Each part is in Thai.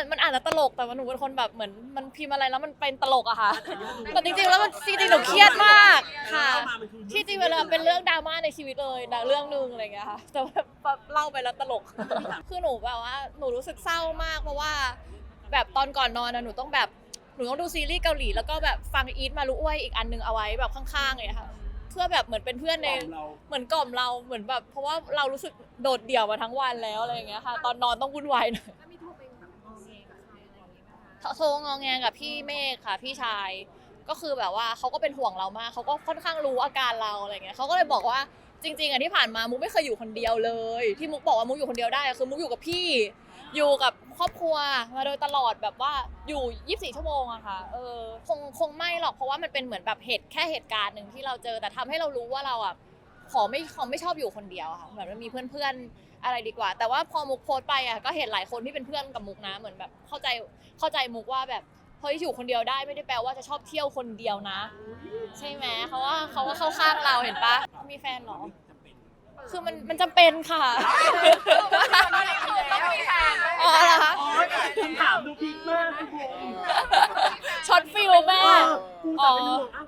านมันอ่านแล้วตลกแต่ว่าหนูเป็นคนแบบเหมือนมันพิมพ์อะไรแล้วมันเป็นตลกอะค่ะแต่จริงๆแล้วมันจริงๆหนูเครียดมากค่ะ ที่จริงเวลาเป็นเรื่องดราม่าในชีวิตเลยนะเรื่องหนึงอะไรอย่างเงี้ยค่ะแต่แบบเล่าไปแล้วตลก คือหนูแบบว่าหนูรู้สึกเศร้ามากเพราะว่า แบบตอนก่อนนอนนะหนูต้องแบบหนูต้องดูซีรีส์เกาหลีแล้วก็แบบฟังอีทมารุอ้วยอีกอันนึงเอาไว้แบบข้างๆเลยค่ะเพื่อแบบเหมือนเป็นเพื่อนในเราเหมือนกล่อมเราเหมือนแบบ เพราะว่าเรารู้สึกโดดเดี่ยวมาทั้งวันแล้วอะไรอย่างเงี้ยค่ะ ตอนนอนต้องวุ่นวายหน่อย โทรงองแงกับพี่เมฆค่ะพี่ชาย ก็คือแบบว่าเขาก็เป็นห่วงเรามากเขาก็ค่อนข้างรู้อาการเราอะไรเงี้ยเขาก็เลยบอกว่าจริงๆอะที่ผ่านมามุกไม่เคยอยู่คนเดียวเลย ที่มุกบอกว่ามุกอยู่คนเดียวได้คือมุกอยู่กับพี่ อยู่กับครอบครัวมาโดยตลอดแบบว่าอยู่ 24 ชั่วโมงอะค่ะเออคงคงไม่หรอกเพราะว่ามันเป็นเหมือนแบบเหตุแค่เหตุการณ์หนึ่งที่เราเจอแต่ทำให้เรารู้ว่าเราอะ ขอไม่ขอไม่ชอบอยู่คนเดียวค่ะเหมือนมันมีเพื่อนๆอะไรดีกว่า แต่ว่าพอมุกโพสต์ไปอะก็เห็นหลายคนที่เป็นเพื่อนกับมุกนะเหมือนแบบเข้าใจเข้าใจมุกว่าแบบเฮ้ยอยู่คนเดียวได้ไม่ได้แปลว่าจะชอบเที่ยวคนเดียวนะ ใช่ไหมเขาว่าเขาว่าเข้าข้างเราเห็นปะมีแฟนเหรอ คือมันมันจำเป็นค่ะ ต้องมีแฟน อ๋อเหรอคะ อ๋อคำถามดูพีคมากพี่พงษ์ ช็อตฟิลแม่ อ๋อ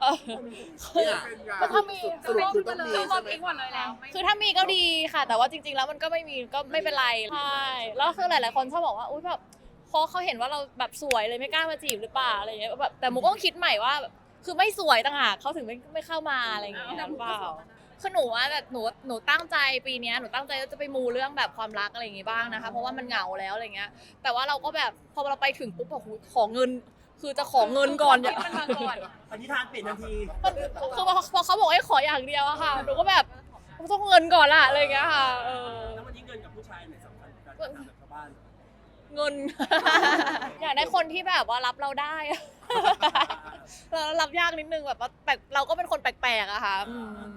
เออก็ถ้ามีสรุปคือต้องมีคือครใช่บไหมอีกหมดเลยแล้วคือถ้ามีก็ดีค่ะ แต่ว่าจริง ๆ แล้วมันก็ไม่มีก็ไม่เป็นไรใช่แล้วคือหลาย ๆ คนชอบบอกว่าอุ้ยแบบเพราะเขาเห็นว่าเราแบบสวยเลยไม่กล้ามาจีบหรือเปล่าอะไรอย่างเงี้ยแบบแต่มุกก็คิดใหม่ว่าแบบคือไม่สวยต่างหากเขาถึงไม่ไม่เข้ามาอะไรอย่างเงี้ยหรือเปล่า คือหนูว่าแบบหนูหนูตั้งใจปีเนี้ยหนูตั้งใจว่าจะไปมูเรื่องแบบความรักอะไรอย่างงี้บ้างนะคะ เพราะว่ามันเหงาแล้วอะไรเงี้ยแต่ว่าเราก็แบบพอเราไปถึงปุ๊บแบบหูขอเงิน คือจะขอเงินก่อนอย่า มันมาก่อนอธิษฐานเปลี่ยนทันทีมันคือพอพอเขาบอกให้ขออย่างเดียวอะค่ะหนูก็แบบต้องเงินก่อนละอะไรอย่างเงี้ยค่ะเออ แล้ววันนี้เงินกับผู้ชายไหนสำคัญกว่ากันถามแบบชาวบ้าน เงิน อยากได้คนที่แบบว่ารับเราได้อะเรารับยากนิดนึงแบบว่าแปลกเราก็เป็นคนแปลกๆอะค่ะอืม